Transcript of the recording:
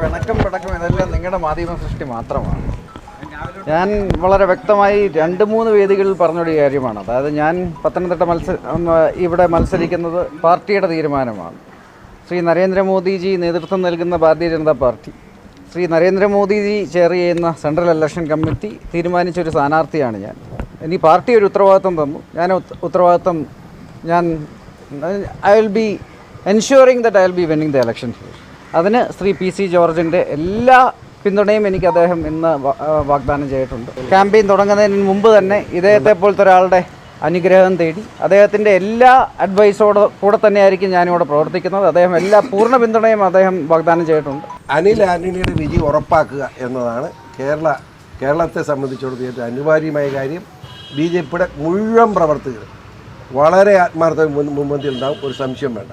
പിണക്കം പിടക്കം ഇതെല്ലാം നിങ്ങളുടെ മാധ്യമ സൃഷ്ടി മാത്രമാണ്. ഞാൻ വളരെ വ്യക്തമായി രണ്ട് മൂന്ന് വേദികളിൽ പറഞ്ഞൊരു കാര്യമാണ്. അതായത് ഞാൻ പത്തനംതിട്ട മത്സ ഇവിടെ മത്സരിക്കുന്നത് പാർട്ടിയുടെ തീരുമാനമാണ്. ശ്രീ നരേന്ദ്രമോദിജി നേതൃത്വം നൽകുന്ന ഭാരതീയ ജനതാ പാർട്ടി ശ്രീ നരേന്ദ്രമോദിജി ചെയർ ചെയ്യുന്ന സെൻട്രൽ ഇലക്ഷൻ കമ്മിറ്റി തീരുമാനിച്ച ഒരു സ്ഥാനാർത്ഥിയാണ് ഞാൻ. ഇനി പാർട്ടി ഒരു ഉത്തരവാദിത്വം തന്നു. ഞാൻ ഉത്ത- ഉത്തരവാദിത്വം ഞാൻ I will be ensuring that I will be winning the election അതിന് ശ്രീ പി സി ജോർജിന്റെ എല്ലാ പിന്തുണയും എനിക്ക് അദ്ദേഹം ഇന്ന് വാഗ്ദാനം ചെയ്തിട്ടുണ്ട്. ക്യാമ്പയിൻ തുടങ്ങുന്നതിന് മുമ്പ് തന്നെ ഇദ്ദേഹത്തെ പോലത്തെ ഒരാളുടെ അനുഗ്രഹം തേടി അദ്ദേഹത്തിന്റെ എല്ലാ അഡ്വൈസോട് കൂടെ തന്നെയായിരിക്കും ഞാനിവിടെ പ്രവർത്തിക്കുന്നത്. അദ്ദേഹം എല്ലാ പൂർണ പിന്തുണയും അദ്ദേഹം വാഗ്ദാനം ചെയ്തിട്ടുണ്ട്. അനിൽ ആന്റണിയുടെ വിജയം ഉറപ്പാക്കുക എന്നതാണ് കേരള കേരളത്തെ സംബന്ധിച്ചിടത്തോളം ഏറ്റവും അനിവാര്യമായ കാര്യം. ബി ജെ പിയുടെ മുഴുവൻ പ്രവർത്തകർ വളരെ ആത്മാർത്ഥ മുൻപന്തിയിൽ ഉണ്ടാവും. ഒരു സംശയം വേണ്ട.